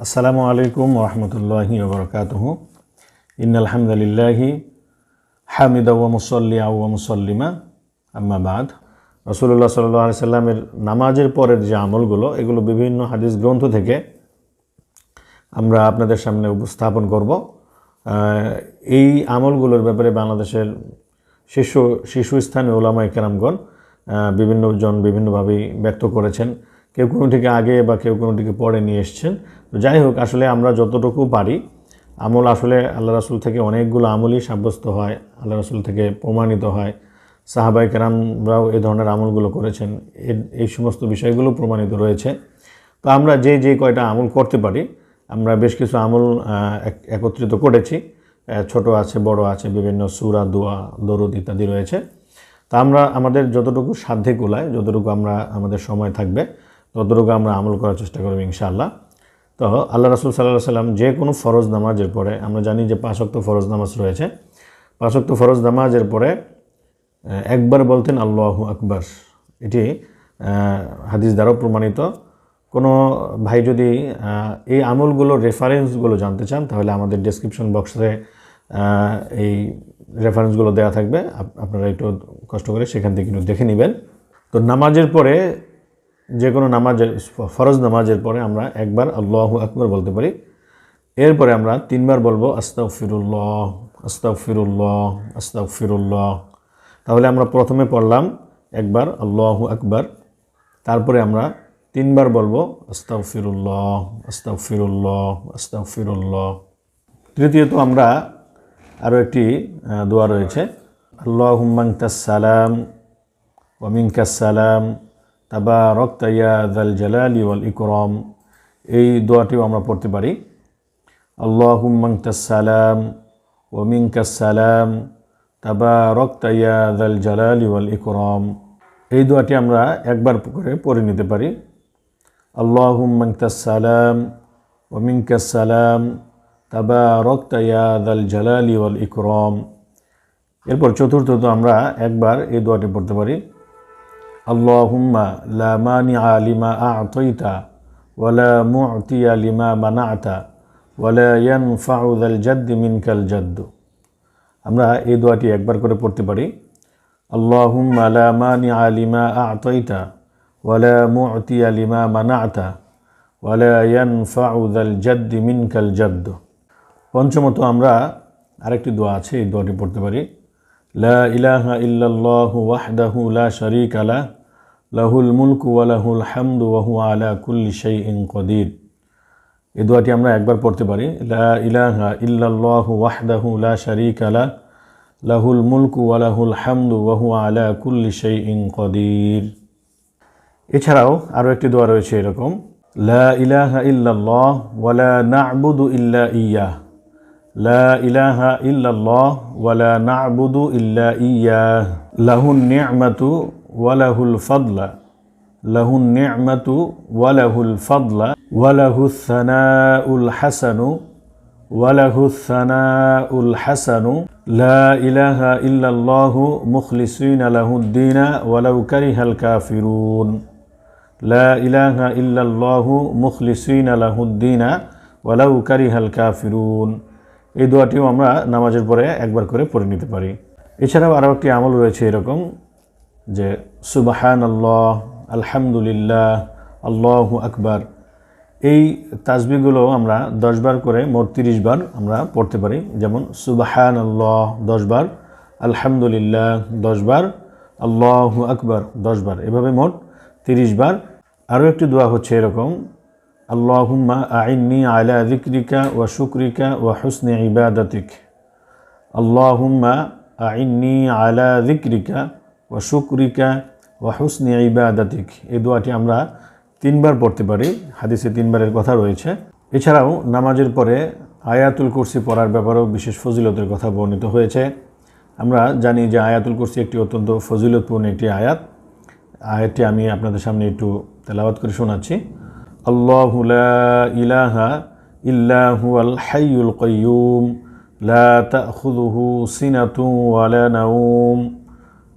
আসসালামু আলাইকুম রহমতুল্লাহি ওবরকাতহ ইন আলহামদুলিল্লাহি হামিদা ওয়া মুসল্লি আউয়া মুসল্লিমা। আম্মা বাদ। রসুল্লাহ সাল্লাহ সাল্লামের নামাজের পরের যে আমলগুলো এগুলো বিভিন্ন হাদিস গ্রন্থ থেকে আমরা আপনাদের সামনে উপস্থাপন করব। এই আমলগুলোর ব্যাপারে বাংলাদেশের শিশু শীর্ষস্থানীয় ওলামাই কেরামগণ আহ, বিভিন্ন জন বিভিন্নভাবেই ব্যক্ত করেছেন। কেউ কোনোটিকে আগে বা কেউ কোনোটিকে পরে নিয়ে এসছেন। তো যাই হোক, আসলে আমরা যতটুকু পারি, আমল আসলে আল্লাহ রাসুল থেকে অনেকগুলো আমলই সাব্যস্ত হয়, আল্লাহ রাসুল থেকে প্রমাণিত হয়। সাহাবাই কেরামরাও এই ধরনের আমলগুলো করেছেন এই সমস্ত বিষয়গুলো প্রমাণিত রয়েছে। তো আমরা যে যে কয়টা আমল করতে পারি, আমরা বেশ কিছু আমল একত্রিত করেছি। ছোট আছে, বড় আছে, বিভিন্ন সুরা, দোয়া, দরুদ ইত্যাদি রয়েছে। তা আমরা, আমাদের যতটুকু সাধ্যে কুলায় যতটুকু আমরা, আমাদের সময় থাকবে ততটুকু আমরা আমল করার চেষ্টা করব ইনশাআল্লাহ। তো আল্লাহ রাসুল সাল্লাহ সাল্লাম যে কোনো ফরজ নামাজের পরে, আমরা জানি যে পাঁচক্ত ফরজ নামাজ রয়েছে। পাঁচক্ত ফরজ নামাজের পরে একবার বলতেন আল্লাহ আকবার। এটি হাদিস দ্বারাও প্রমাণিত। কোনো ভাই যদি এই আমলগুলোর রেফারেন্সগুলো জানতে চান, তাহলে আমাদের ডেসক্রিপশন বক্সে এই রেফারেন্সগুলো দেওয়া থাকবে। আপ- আপনারা একটু কষ্ট করে সেখান থেকে একটু দেখে নেবেন। তো নামাজের পরে যে কোনো নামাজের, ফরজ নামাজের পরে আমরা একবার আল্লাহ আকবর বলতে পারি। এরপরে আমরা তিনবার বলব আস্তাক ফিরুল্লাহ আস্তাক ফিরুল্লাহ আস্তাক ফিরুল্লাহ তাহলে আমরা প্রথমে পড়লাম একবার আল্লাহ আকবার। তারপরে আমরা তিনবার বলব আস্তাক ফিরুল্লাহ আস্তাক ফিরুল্লাহ আস্তাক ফিরুল্লাহ তৃতীয়ত আমরা আরও একটি দোয়া রয়েছে। আল্লাহ সালাম ওমিনকাসালাম তাবা রক্তাইয়া দাল জালালি ওয়াল ইকরম। এই দোয়াটিও আমরা পড়তে পারি। আল্লাহুম্মাংতাসালাম ওমিনকাসালাম তাবা রক্তাইয়া দাল জালালি ওয়াল ইকরম। এই দোয়াটি আমরা একবার করে পড়ে নিতে পারি। আল্লাহুম্মাংতাসালাম ওমিনকাসালাম তাবা রক্তাইয়া দাল জালালি ওয়াল ইকরম। এরপর চতুর্থত আমরা একবার এই দোয়াটি পড়তে পারি। আল্লাহুম্মা লা মানিআ লিমা আ'তাইতা ওয়ালা মু'তিয়া লিমা মানা'তা ওয়ালা ইয়ানফা'ু যাল জাদ্দি মিনকাল জাদ্দু আমরা এই দোয়াটি একবার করে পড়তে পারি। আল্লাহুম্মা লা মানিআ লিমা আ'তাইতা ওয়ালা মু'তিয়া লিমা মানা'তা ওয়ালা ইয়ানফা'ু যাল জাদ্দি মিনকাল জাদ্দু পঞ্চমত আমরা আরেকটি দোয়া আছে, এই দোয়াটি পড়তে পারি। লা ইলাহা ইল্লাল্লাহু ওয়াহদাহু লা শারীকা লা লাহুল মুলকু ওয়া লাহুল হামদু ওয়া হুয়া আলা কুল্লি শাইইন কদির। এই দোয়াটি আমরা একবার পড়তে পারি। লা ইলাহা ইল্লাল্লাহু ওয়াহদাহু লা শারীকা লা, লাহুল মুলকু ওয়া লাহুল হামদু ওয়া হুয়া আলা কুল্লি শাইইন কদির। এছাড়াও আরও একটি দোয়া রয়েছে এরকম। লা ইলাহা ইল্লাল্লাহ ওয়ালা না'বুদু ইল্লা ইয়্যাহ লা ইলাহা ইল্লাল্লাহ ওয়ালা না'বুদু ইল্লা ইয়্যাহ লাহুন নি'মাতু ওয়ালাহুল ফাদলা, লাহুন নি'মাতু ওয়ালাহুল ফাদলা ওয়ালাহুস সানাউল হাসানু, ওয়ালাহু সানাউল হাসানু, লা ইলাহা ইল্লাল্লাহু মুখলিসিনা লাহুদ্দিনা ওয়ালাউ কারিহাল কাফিরুন, লা ইলাহা ইল্লাল্লাহু মুখলিসিনা লাহুদ্দিনা ওয়ালাউ কারিহাল কাফিরুন। এই দোয়াটিও আমরা নামাজের পরে একবার করে পড়ে নিতে পারি। এছাড়াও আরও একটি আমল রয়েছে এরকম। যে সুবাহান আল্লাহ আলহামদুলিল্লাহ, আল্লাহু আকবার। এই তাসবিগুলো আমরা দশবার করে মোট তিরিশ বার আমরা পড়তে পারি। যেমন সুবাহান আল্লাহ দশবার, আলহামদুলিল্লাহ দশবার, আল্লাহু আকবার দশবার। এভাবে মোট তিরিশ বার আরও একটি দোয়া হচ্ছে এরকম, আল্লাহুম্মা আইন্নি আলা যিকরিকা ওয়া শুকরিকা ওয়া হুসনি ইবাদাতিক। আল্লাহুম্মা আইন্নি আলা যিকরিকা ওয়া শুকরিকা ওয়া হুসনি ইবাদাতিক। এই দোয়াটি আমরা তিনবার পড়তে পারি, হাদিসে তিনবারের কথা রয়েছে। এছাড়াও নামাজের পরে আয়াতুল কুরসি পড়ার ব্যাপারেও বিশেষ ফজিলতের কথা বর্ণিত হয়েছে। আমরা জানি যে আয়াতুল কুরসি একটি অত্যন্ত ফজিলতপূর্ণ একটি আয়াত। আয়াতটি আমি আপনাদের সামনে একটু তেলাওয়াত করে শোনাচ্ছি। আল্লাহ ইলাহা ইল্লাহু আল লা সিনাতু ওয়ালা নাওম।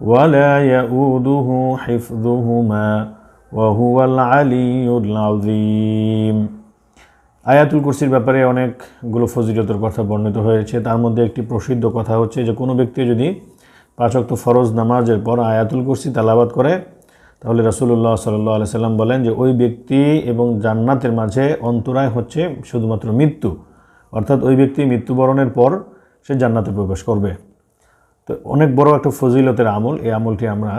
ولا يؤوده حفظهما وهو العلي العظيم আয়াতুল কুরসির ব্যাপারে অনেকগুলো ফজিলতের কথা বর্ণিত হয়েছে তার মধ্যে একটি প্রসিদ্ধ কথা হচ্ছে যে কোনো ব্যক্তি যদি পাঁচক্ত ফরজ নামাজের পর আয়াতুল কুরসি তালাবাদ করে তাহলে রাসুল্লাহ সাল্লাহ আলি সাল্লাম বলেন যে ওই ব্যক্তি এবং জান্নাতের মাঝে অন্তরায় হচ্ছে শুধুমাত্র মৃত্যু অর্থাৎ ওই ব্যক্তি মৃত্যুবরণের পর সে জান্নাতে প্রবেশ করবে তো অনেক বড় একটা ফজিলতের আমল, এই আমলটি আমরা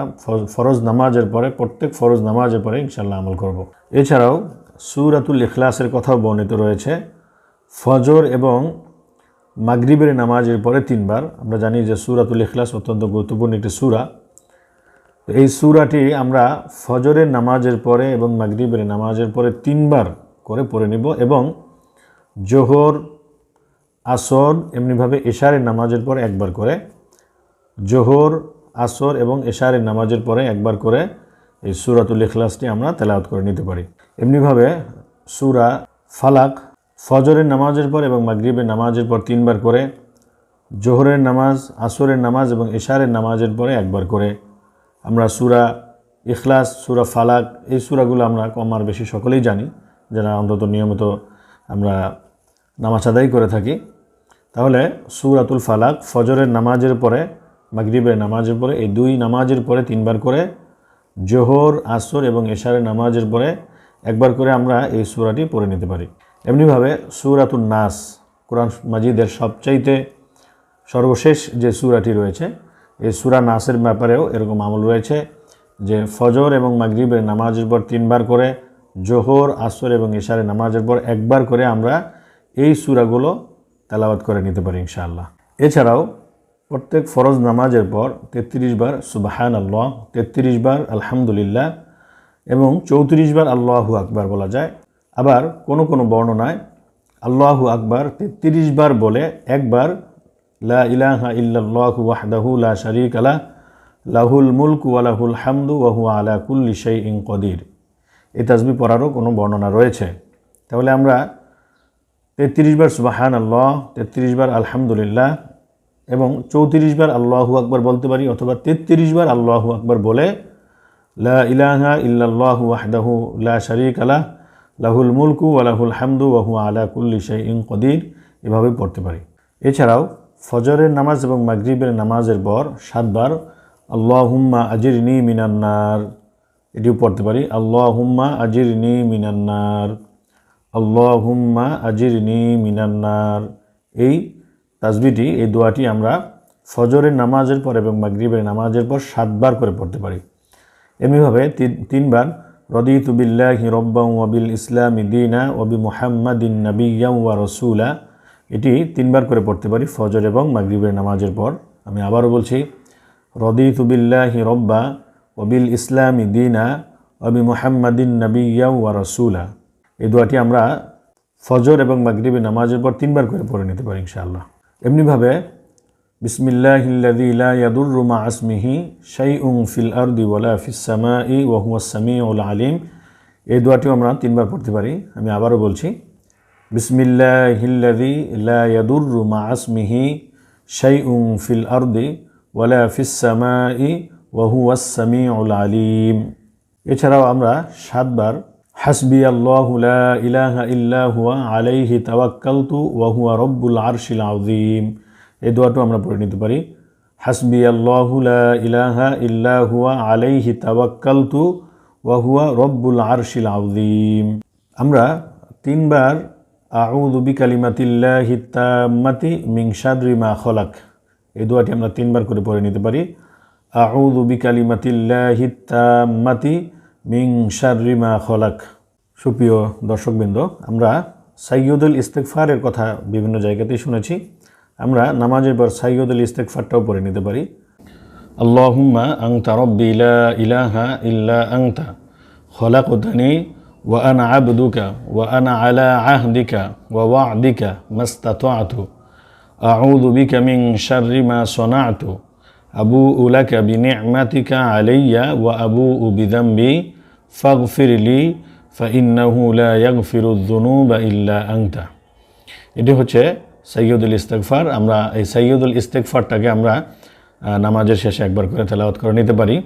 ফরজ নামাজের পরে, প্রত্যেক ফরজ নামাজের পরে ইনশাল্লাহ আমল করব। এছাড়াও সুরাতুল ইখলাসের কথাও বর্ণিত রয়েছে। ফজর এবং মাগরিবের নামাজের পরে তিনবার। আমরা জানি যে সুরাতুল ইখলাস অত্যন্ত গুরুত্বপূর্ণ একটি সুরা। এই সুরাটি আমরা ফজরের নামাজের পরে এবং মাগরিবের নামাজের পরে তিনবার করে পড়ে নিব এবং জোহর, আসর, এমনিভাবে এশারের নামাজের পরে একবার করে জোহর, আসর এবং এশারের নামাজের পরে একবার করে এই সুরাতুল ইখলাসটি আমরা তেলাওয়াত করে নিতে পারি। এমনিভাবে সুরা ফালাক ফজরের নামাজের পর এবং মাগরিবের নামাজের পর তিনবার করে, জোহরের নামাজ, আসরের নামাজ এবং এশারের নামাজের পরে একবার করে আমরা সুরা ইখলাস, সুরা ফালাক এই সুরাগুলো আমরা কম আর বেশি সকলেই জানি, যারা অন্তত নিয়মিত আমরা নামাজ আদায় করে থাকি। তাহলে সুরাতুল ফালাক ফজরের নামাজের পরে মাগরিবের নামাজের পরে, এই দুই নামাজের পরে তিনবার করে জোহর, আসর এবং এশারের নামাজের পরে একবার করে আমরা এই সুরাটি পড়ে নিতে পারি। এমনিভাবে সুরাতুল নাস, কোরআন মাজিদের সবচাইতে সর্বশেষ যে সুরাটি রয়েছে, এই সুরা নাসের ব্যাপারেও এরকম আমল রয়েছে যে ফজর এবং মাগরিবের নামাজের পর তিনবার করে, জোহর, আসর এবং ইশারের নামাজের পর একবার করে আমরা এই সুরাগুলো তেলাওয়াত করে নিতে পারি ইনশাআল্লাহ। এছাড়াও প্রত্যেক ফরজ নামাজের পর তেত্রিশ বার সুবাহান আল্লাহ তেত্রিশ বার আলহামদুলিল্লাহ এবং চৌত্রিশ বার আল্লাহু আকবার বলা যায়। আবার কোনো কোনো বর্ণনায় আল্লাহু আকবার তেত্রিশ বার বলে একবার, লা ইলাহা ইল্লাল্লাহু ওয়াহদাহু লা শারীকা লাহ, লাহুল মুলকু ওয়া লাহুল হামদু ওয়া হুয়া আলা কুল্লি শাইইন কদির। এই তাসবি পড়ারও কোনো বর্ণনা রয়েছে। তাহলে আমরা তেত্রিশ বার সুবাহান আল্লাহ তেত্রিশ বার আলহামদুলিল্লাহ এবং চৌত্রিশ বার আল্লাহু আকবার বলতে পারি অথবা তেত্রিশ বার আল্লাহু আকবার বলে, লা ইলাহা ইল্লাল্লাহু লা শারীকা লাহ লাহুল মুলকু ওয়া লাহুল হামদু হুয়া আলা কুল্লি শাইইন কদির, এভাবে পড়তে পারি। এছাড়াও ফজরের নামাজ এবং মাগরিবের নামাজের পর সাতবার আল্লাহুম্মা আজিরনি মিনান্নার এটিও পড়তে পারি, আল্লাহুম্মা আজিরনি মিনান্নার আল্লাহুম্মা আজিরনি মিনান্নার এই তাসবিটি এই দোয়াটি আমরা ফজরের নামাজের পর এবং মাগরিবের নামাজের পর সাতবার করে পড়তে পারি। এমনিভাবে তিন- তিনবার, রদিতু বিল্লাহি রব্বাউ ওয়াবিল ইসলাম দিনা ওবি মুহাম্মাদিন নবিয়াম ওয়া রসুলা এটি তিনবার করে পড়তে পারি ফজর এবং মাগরিবের নামাজের পর। আমি আবারও বলছি, রদিতু বিল্লাহি রব্বা ওবিল ইসলামি দিনা ওবি মুহাম্মাদিন নবিয়াম ওয়া রসুলা এই দোয়াটি আমরা ফজর এবং মাগরিবের নামাজের পর তিনবার করে পড়ে নিতে পারি ইনশাআল্লাহ। এমনিভাবে বিসমিল্লাহিল্লাযী লা ইয়াদুররু মা আসমিহি শাইউন ফিল আরদি ওয়ালা ফিস সামাই ওয়া হুয়াস সামিউল আলিম এই দোয়াটিও আমরা তিনবার পড়তে পারি, আমি আবারও বলছি। বিসমিল্লাহিল্লাযী লা ইয়াদুররু মা আসমিহি শাইউন ফিল আরদি ওয়ালা ফিস সামাই ওয়া হুয়াস সামিউল আলিম এছাড়াও আমরা সাতবার হাসবি আল্লাহ ইলাহা ইল্লা হুয়া আলাইহি তাওয়াক্কালতু ওয়া হুয়া রব্বুল আরশিল আযীম। এই দোয়াটাও আমরা পড়ে নিতে পারি। হাসবি আল্লাহ ইলাহা ইল্লা হুয়া আলাইহি তাওয়াক্কালতু ওয়া হুয়া রব্বুল আরশিল আযীম। আমরা তিনবার আউযু বিকালিমাতিল্লাহি তাম্মাতি শাররি মা খলাক। এই দোয়াটি আমরা তিনবার করে পড়ে নিতে পারি। আউযু বিকালিমাতিল্লাহি তাম্মাতি মিং শারিমা খলাক। সুপ্রিয় দর্শকবৃন্দ, আমরা সাইয়দুল ইস্তেকফারের কথা বিভিন্ন জায়গাতেই শুনেছি। আমরা নামাজের পর সাইয়দুল ইস্তেকফারটাও পড়ে নিতে পারি। আল্লাহুম্মা আং রব্বি ইলা ইলাহা ইল্লা আংতা উদানি ওয়া আনা আবদুকা ওয়া আনা আলা আহদিকা ওয়া ওয়াদিকা আতু আউদু বিকা মিং শাররি সোনা আতু আবু উলা উলাকা বিনিমাতিকা আলাইয়া ওয়া আবু উ বিদম্বি ফাগফিরলি ফিরুদ্দনু বা ইল্লা আংতা এটি হচ্ছে সৈয়দুল ইস্তেকফার আমরা এই সৈয়দুল ইস্তেকফারটাকে আমরা নামাজের শেষে একবার করে তেলাওয়াত করে নিতে পারি।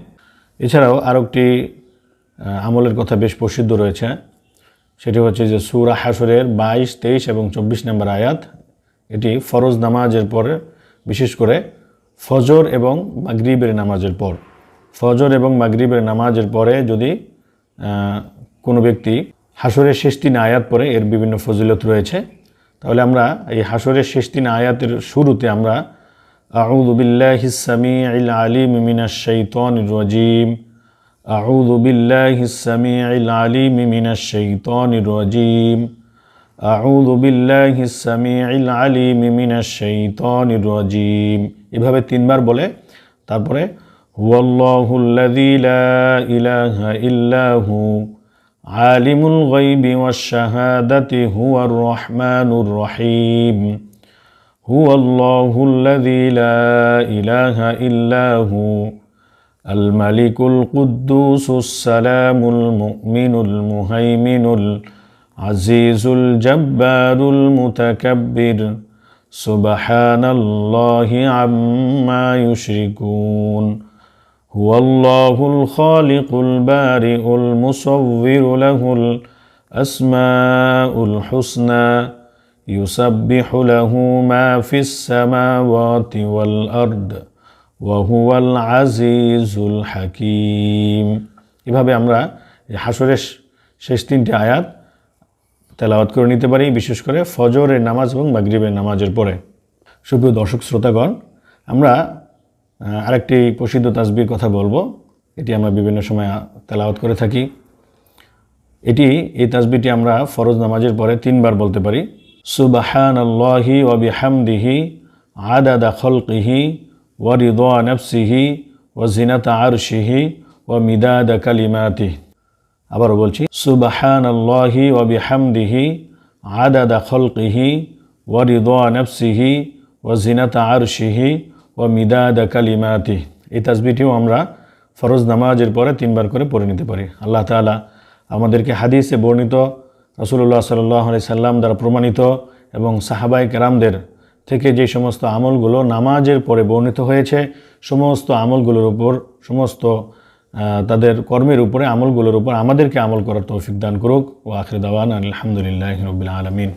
এছাড়াও আরেকটি আমলের কথা বেশ প্রসিদ্ধ রয়েছে। সেটি হচ্ছে যে সুরা হাসুরের বাইশ, তেইশ এবং চব্বিশ নম্বর আয়াত। এটি ফরজ নামাজের পরে বিশেষ করে ফজর এবং মাগরিবের নামাজের পর। ফজর এবং মাগরিবের নামাজের পরে যদি কোনো ব্যক্তি হাসরের শেষ তিন আয়াত পরে এর বিভিন্ন ফজিলত রয়েছে। তাহলে আমরা এই হাসরের শেষ তিন আয়াতের শুরুতে আমরা, আউযু বিল্লাহি সামিউল আলিম মিনাশ শাইতানির রাজিম। আউযু বিল্লাহি সামিউল আলিম মিনাশ শাইতানির রাজিম। আউযু বিল্লাহি সামিউল আলিম মিনাশ শাইতানির রাজিম এভাবে তিনবার বলে তারপরে হুয়াল্লাহুল্লাযী লা ইলাহা ইল্লা হু عالم الغيب والشهادة هو الرحمن الرحيم هو الله الذي لا إله إلا هو الملك القدوس السلام المؤمن المهيمن العزيز الجبار المتكبر سبحان الله عما يشركون هو الله الخالق البارئ المصور له الأسماء الحسنى يسبح له ما في السماوات والأرض وهو العزيز الحكيم এভাবে আমরা এই হাসরের শেষ তিনটি আয়াত তেলাওয়াত করে নিতে পারি, বিশেষ করে ফজরের নামাজ এবং মাগরিবের নামাজের পরে। সুপ্রিয় দর্শক, শ্রোতাগণ, আমরা আরেকটি প্রসিদ্ধ তাসবির কথা বলব। এটি আমরা বিভিন্ন সময় তেলাওয়াত করে থাকি। এটি, এই তাসবিটি আমরা ফরজ নামাজের পরে তিনবার বলতে পারি। সুবাহান আল্লাহি ওয়াবিহামদিহি আদাদা খলকিহি ওয়ারিদা নফসিহি ও জিনাতা ও মিদাদা কালিমাতি আবারও বলছি সুবাহান আল্লাহি ওয়াবিহামদিহি আদাদা খলকিহি ওয়ারিদা নফসিহি ও জিনাতা আরশিহি ও মিদাদা কালিমাতি এই তাসবিটিও আমরা ফরজ নামাজের পরে তিনবার করে পড়ে নিতে পারি। আল্লাহ তাআলা আমাদেরকে হাদিসে বর্ণিত রসুল্লাহ সাল্লাহ আলি সাল্লাম দ্বারা প্রমাণিত এবং সাহাবাই কেরামদের থেকে যে সমস্ত আমলগুলো নামাজের পরে বর্ণিত হয়েছে, সমস্ত আমলগুলোর উপর, সমস্ত তাদের কর্মের উপরে, আমলগুলোর উপর আমাদেরকে আমল করার তৌফিক দান করুক। ও আখরে দাওয়ান আলহামদুলিল্লাহ রবিল আলমিন।